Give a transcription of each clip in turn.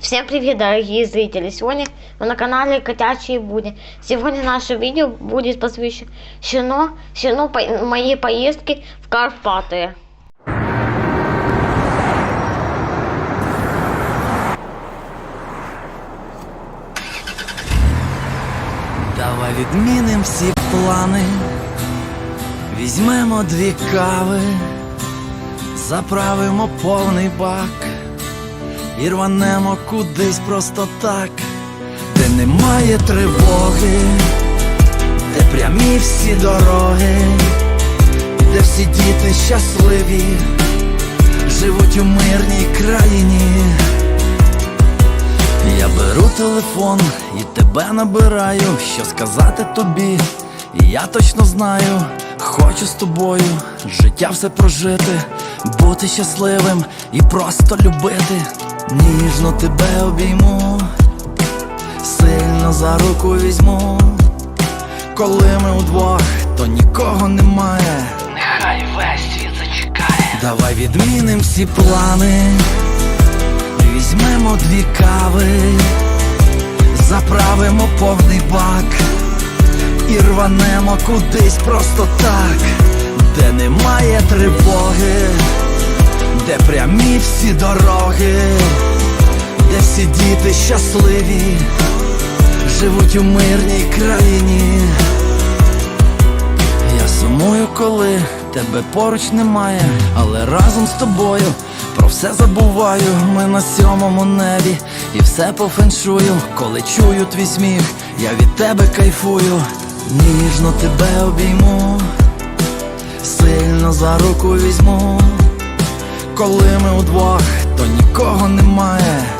Всем привет, дорогие зрители! Сегодня вы на канале Котячие Буди. Сегодня наше видео будет посвящено щено по- моей поездке в Карпаты. Давай відміним всі плани, візьмемо дві кави, заправимо повний бак і рванемо кудись просто так, де немає тривоги, де прямі всі дороги, де всі діти щасливі, живуть у мирній країні. Я беру телефон і тебе набираю, що сказати тобі. Я точно знаю, хочу з тобою життя все прожити, бути щасливим і просто любити. Ніжно тебе обійму, сильно за руку візьму. Коли ми удвох, то нікого немає. Нехай весь світ зачекає. Давай відміним всі плани. Візьмемо дві кави, заправимо повний бак і рванемо кудись просто так, де немає тривоги, де прямі всі дороги, діти щасливі, живуть у мирній країні. Я сумую, коли тебе поруч немає, але разом з тобою про все забуваю. Ми на сьомому небі і все по феншую. Коли чую твій сміх, я від тебе кайфую, ніжно тебе обійму, сильно за руку візьму. Коли ми удвох, то нікого немає.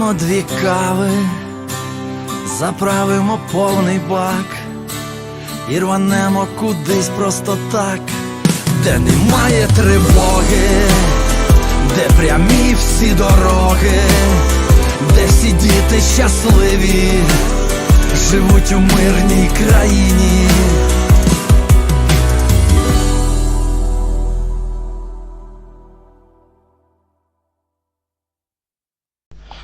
Візьмемо дві кави, заправимо повний бак і рванемо кудись просто так, де немає тривоги, де прямі всі дороги, де всі діти щасливі, живуть у мирній країні.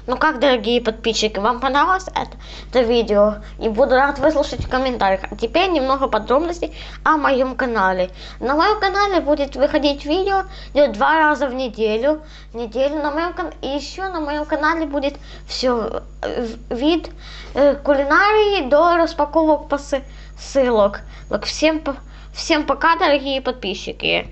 Ну как, дорогие подписчики, вам понравилось это, это видео? И буду рад выслушать в комментариях. А теперь немного подробностей о моем канале. На моем канале будет выходить видео два раза в неделю. Неделю на моем кан- И еще на моем канале будет все вид э, кулинарии до распаковок посылок. Так, всем, всем пока, дорогие подписчики.